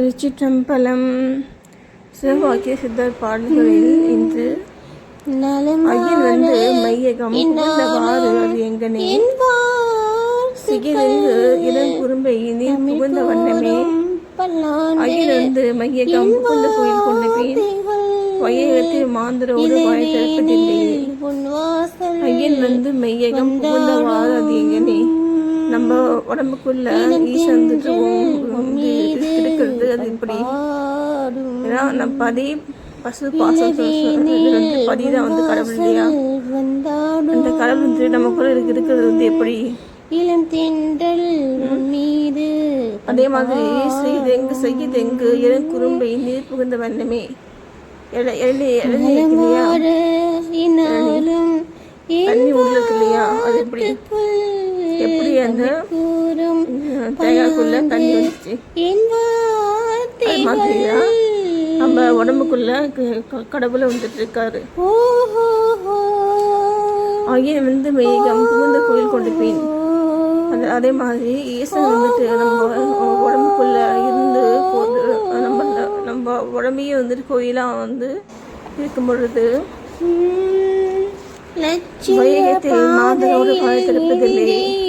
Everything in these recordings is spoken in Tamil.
திருச்சிற்றம்பலம் சிவவாக்கிய சித்தர் பாடல்களில் இன்று ஐயன் வந்து மையகம் புகுந்தவாறு அது எங்கனே சிகிதெங்கு இளம் குறும்பை நீர் புகுந்த வண்ணமே. வந்து மையகம் புகுந்த கோயில் கொண்ட பின் வையகத்தில் மாந்தரோடு வாய் திறப்பதில்லை. ஐயன் வந்து மையகம் புகுந்தவாறு அது எங்கனே. நம்ம உடம்புக்குள்ள ஈசன் வந்துட்டு வந்து இருக்கிறது அது இப்படி ஏன்னா நம்ம பதி பசு பாசம் வந்து பதி தான் வந்து கடவுள் இல்லையா? அந்த கடவுள் வந்து நமக்குள்ள இருக்கு இருக்கிறது வந்து எப்படி? இளம் தென்றல் மீது அதே மாதிரி செய்தெங்கு செய்தெங்கு இளம் குறும்பை நீர் புகுந்த வண்ணமே. இனாலும் தண்ணி உள்ள இருக்கு இல்லையா அது எப்படி? எப்படி அந்த தேங்காய்க்குள்ள தண்ணி வந்துச்சு? மாதிரிதான் நம்ம உடம்புக்குள்ள கடவுளை வந்துட்டு இருக்காரு ஐயன் வந்து மெய்கம் புகுந்த கோயில் கொண்டு போயின் அது அதே மாதிரி ஈசன் வந்துட்டு நம்ம உடம்புக்குள்ள இருந்து போது நம்ம நம்ம உடம்பையே வந்துட்டு கோயிலாக வந்து இருக்கும் பொழுது வையகத்தை மாதரோடு பாய் திறப்பதில்லை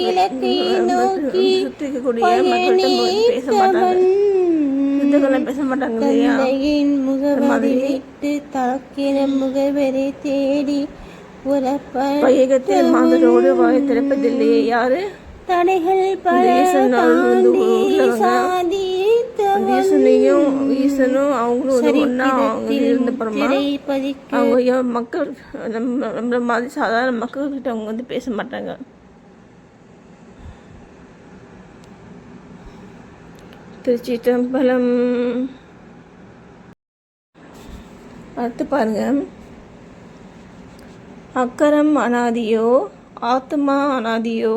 இலக்கை நோக்கி சுற்றி இருக்கக்கூடிய மக்கள்கிட்ட பேச மாட்டாங்க. சித்தர்கள்லாம் பேச மாட்டாங்க இல்லையா? முகவரி விட்டு தாக்கின முகவரை தேடி உறப்ப வையகத்தில் மாதரோடு வாய் திறப்பதில்லையே யாரு? தடைகள் பல அந்த ஈசனையும் ஈசனும் அவங்களும் ஒன்றா அவங்க இருந்த பதிக்க அவங்க மக்கள் நம்ம மாதிரி சாதாரண மக்கள்கிட்ட அவங்க வந்து பேச மாட்டாங்க. திருச்சிற்றம்பலம். அடுத்து பாருங்க. அக்கரம் அனாதியோ ஆத்மா அனாதியோ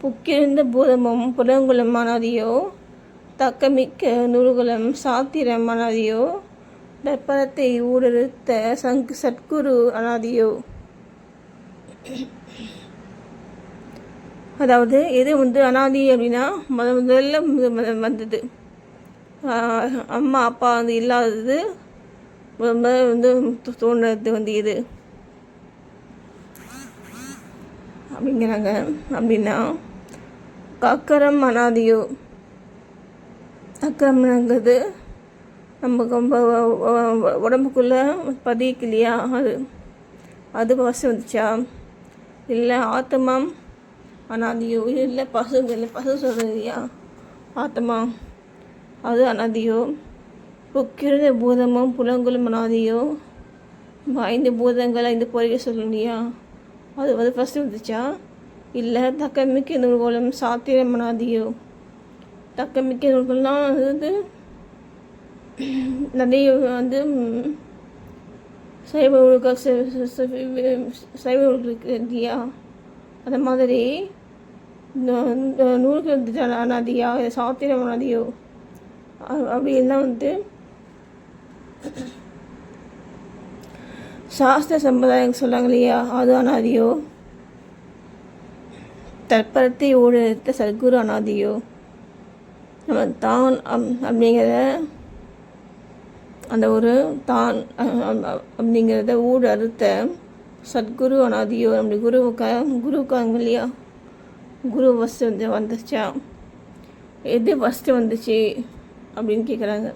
புக்கிருந்த பூதமும் புலங்குலம் அனாதியோ தக்கமிக்க நூல்குலம் சாத்திரம் அனாதியோ தர்ப்பணத்தை ஊடறுத்த சங்கு சத்குரு அனாதியோ. அதாவது எது வந்து அனாதி அப்படின்னா முத முதல்ல வந்தது. அம்மா அப்பா வந்து இல்லாதது முதல் முதல்ல வந்து தோன்றது வந்து எது? அப்படிங்கிறாங்க. அப்படின்னா அக்கரம் அனாதியோ. அக்கரம்ங்கிறது நமக்கு ரொம்ப உடம்புக்குள்ளே பதிக்கலையா அது அது ஃபஸ்ட்டு வந்துச்சா? இல்லை ஆத்மா அனாதியோ இல்லை பசு இல்லை பசு சொல்கிறியா ஆத்மா அது அனாதியோ. புக்கிருந்த பூதமும் புலங்குலும் அனாதியோ. ஐந்து பூதங்கள் ஐந்து பொறிகள் சொல்லியா அது வந்து ஃபஸ்ட்டு வந்துச்சா? இல்லை தக்கமிக்க நூல்கோலம் சாத்திரம் அனாதியோ. தக்கமிக்க நூல்கள்லாம் வந்து நிறைய வந்து சைவ ஒழுக்க சைவ ஒழுக்க இல்லையா அந்த மாதிரி நூ- நூ- நூல்கள் அனாதியா இல்லை சாத்திரம் நதியோ அப்படி எல்லாம் வந்து சாஸ்திர சம்பிரதாயம் சொல்லாங்க இல்லையா? அது அனாதியோ? தற்பரத்தை ஊழித்த சத்குரு அனாதியோ? நம்ம தான் அப்படிங்கிற அந்த ஒரு தான் அப்படிங்கிறத ஊடு அறுத்த சத்குரு அனாதியோ அப்படி குருவுக்கு குருவுக்காங்க இல்லையா? குரு ஃபஸ்ட்டு வந்து வந்துச்சா எது ஃபஸ்ட்டு வந்துச்சு? அப்படின்னு கேட்குறாங்க